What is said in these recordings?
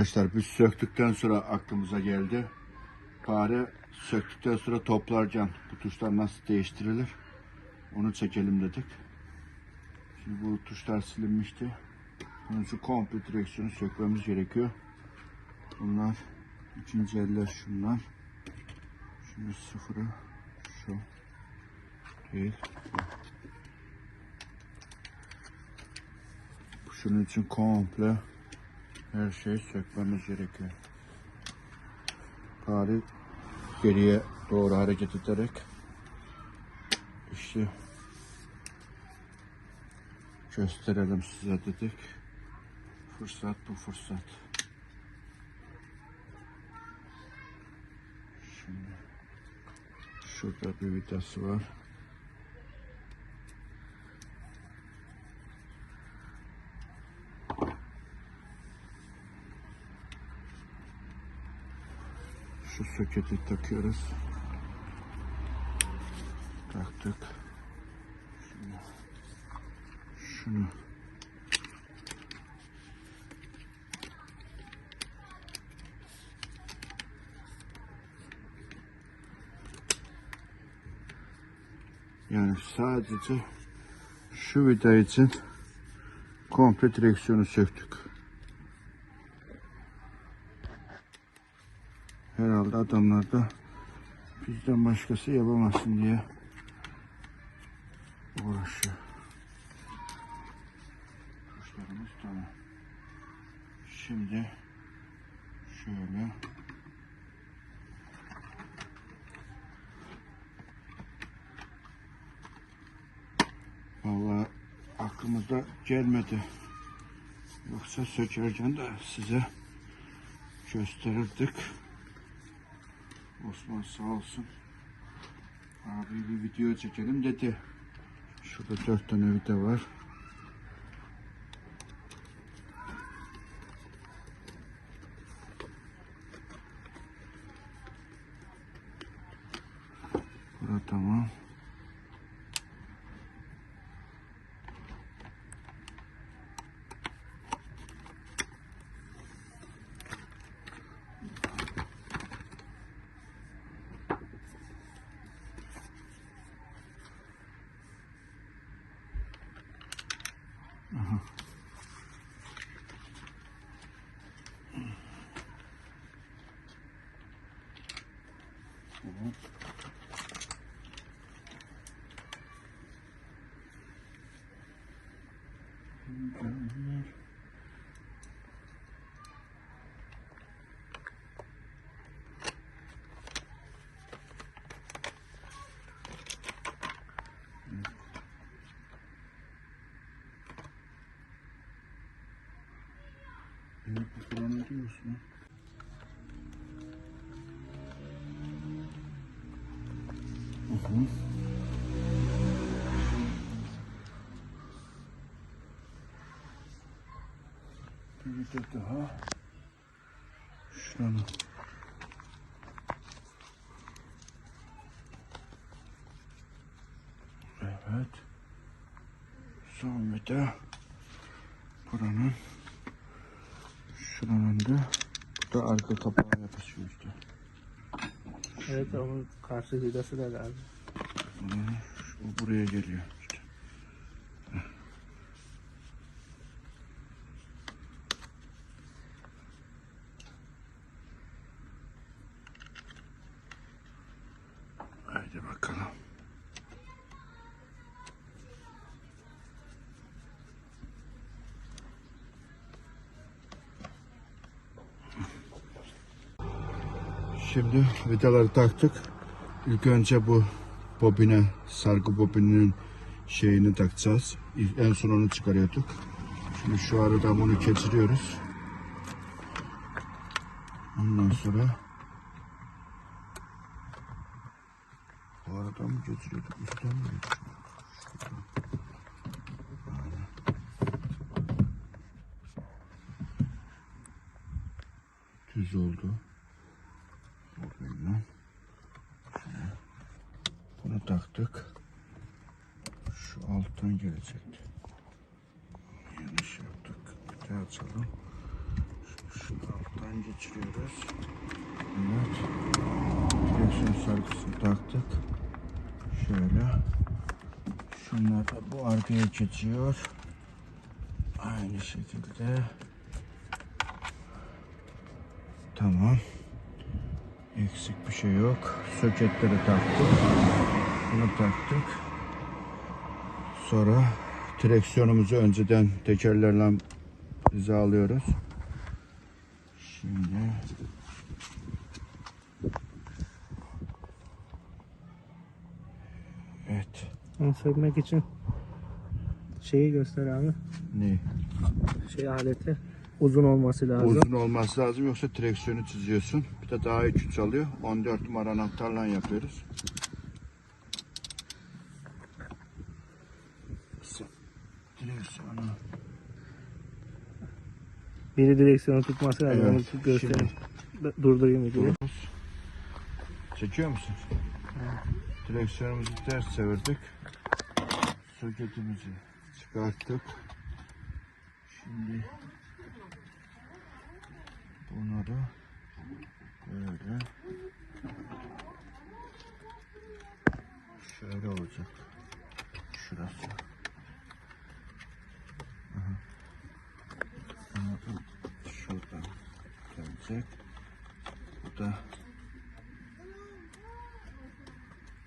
Arkadaşlar biz söktükten sonra aklımıza geldi. Fare söktükten sonra toplarken bu tuşlar nasıl değiştirilir? Onu çekelim dedik. Şimdi bu tuşlar silinmişti. Bunun için komple direksiyonu sökmemiz gerekiyor. Bunlar ikinci eller şunlar. Şimdi sıfırı şu değil. Şunun için komple her şeyi sökmemiz gerekiyor. Fare geriye doğru hareket ederek işte gösterelim size dedik. Fırsat bu fırsat. Şimdi şurada bir vidası var. Şu soketi takıyoruz. Taktık. Şunu. Şunu. Yani sadece şu vida için komple direksiyonu söktük. Herhalde adamlar da bizden başkası yapamazsın diye uğraşıyor. Kuşlarımız tamam. Şimdi şöyle Vallahi aklımıza gelmedi. Yoksa sökerken de size gösterirdik. Osman sağ olsun. Abi bir video çekelim dedi. Şurada dört tane vida var. Burada tamam. Evet, bu falan ne diyorsun? Hı. Bir de daha. Şunu. Evet. Son bir de buranın şuranın da bu da arka kapağı yapışıyor işte. Evet onun karşı vidası da lazım. O buraya geliyor. Haydi bakalım. Şimdi vidaları taktık. İlk önce bu bobine, sargı bobininin şeyini takacağız. En son onu çıkarıyorduk. Şimdi şu arada bunu geçiriyoruz. Ondan sonra bu arada mı geçiriyorduk? Üstten mi. Düz oldu. Bobinle. Bunu taktık. Şu alttan gelecekti. Yanlış yaptık. Bir daha açalım. Şu, şunu alttan. geçiriyoruz. Evet. Direksiyon sargısını taktık. Şöyle. Şunlar da bu arkaya geçiyor. Aynı şekilde. Tamam. Eksik bir şey yok. Soketleri taktık. Bunu taktık. Sonra direksiyonumuzu önceden tekerlerle hizalıyoruz. Şimdi Evet. Onu sökmek için şeyi göster abi. Ne? Şey aleti uzun olması lazım. Uzun olması lazım yoksa direksiyonu çiziyorsun. Bir de daha üçü çalıyor. 14 numara anahtarla yapıyoruz. Direksiyonu. Biri direksiyonu tutması lazım. Evet, Onu göstereyim. Durdurayım videoyu. Çekiyor musun? Direksiyonumuzu ters çevirdik. Soketimizi çıkarttık. Şimdi bunları böyle şöyle olacak. Gelecek. Bu da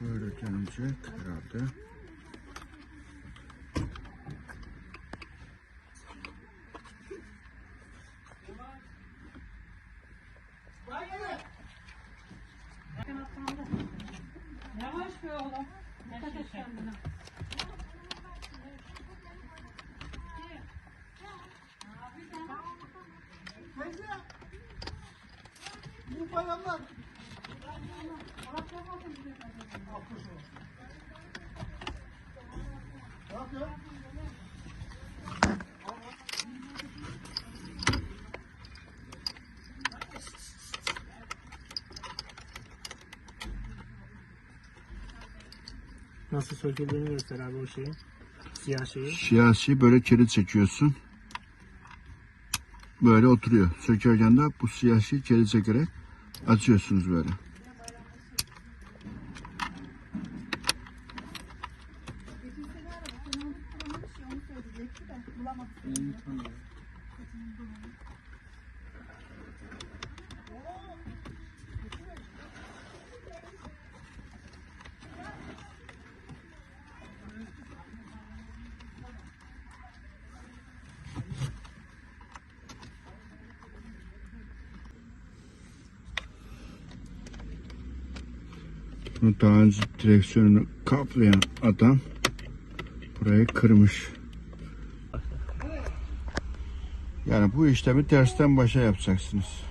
Böyle dönecek herhalde. Nasıl söküldüğünü göster abi o şeyi. Siyah şeyi. Siyasi böyle kilit çekiyorsun. Böyle oturuyor. Sökerken de bu siyasi kilit çekerek açıyorsunuz böyle. Bunu daha önce direksiyonunu kaplayan adam burayı kırmış. Yani bu işlemi tersten başa yapacaksınız.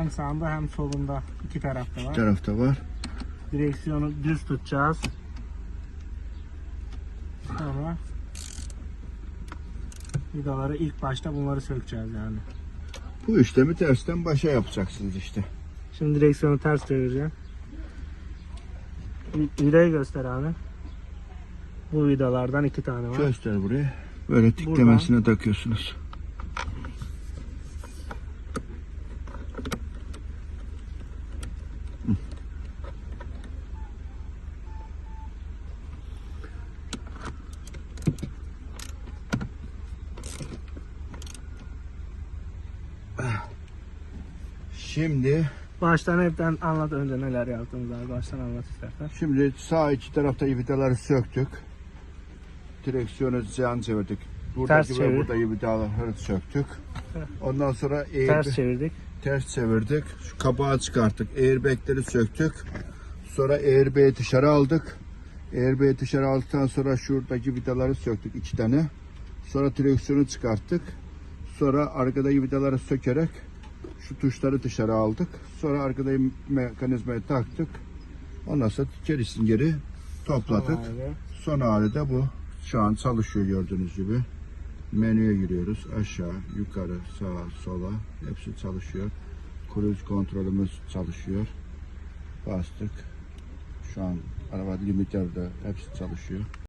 Hem sağında hem solunda iki tarafta var. tarafta var. Direksiyonu düz tutacağız. Sonra vidaları ilk başta bunları sökeceğiz yani. Bu işlemi tersten başa yapacaksınız işte. Şimdi direksiyonu ters çevireceğim. Vi- Vidayı göster abi. Bu vidalardan iki tane var. Göster buraya. Böyle tiklemesine takıyorsunuz. Şimdi Baştan hepten anlat önce neler yaptığımızı abi. Baştan anlat istersen. Şimdi sağ iki tarafta vidaları söktük. Direksiyonu yan çevirdik. Buradaki Ters ve çevir. buradaki vidaları söktük. Ondan sonra eğer Ters çevirdik. ters çevirdik. Şu kapağı çıkarttık. Airbag'leri söktük. Sonra airbag'i dışarı aldık. Airbag'i dışarı aldıktan sonra şuradaki vidaları söktük iki tane. Sonra direksiyonu çıkarttık. Sonra arkadaki vidaları sökerek şu tuşları dışarı aldık. Sonra arkada mekanizmayı taktık. Ondan sonra içerisini geri topladık. Son hali de bu. Şu an çalışıyor gördüğünüz gibi. Menüye giriyoruz. Aşağı, yukarı, sağa, sola. Hepsi çalışıyor. Cruise kontrolümüz çalışıyor. Bastık. Şu an araba limiterde hepsi çalışıyor.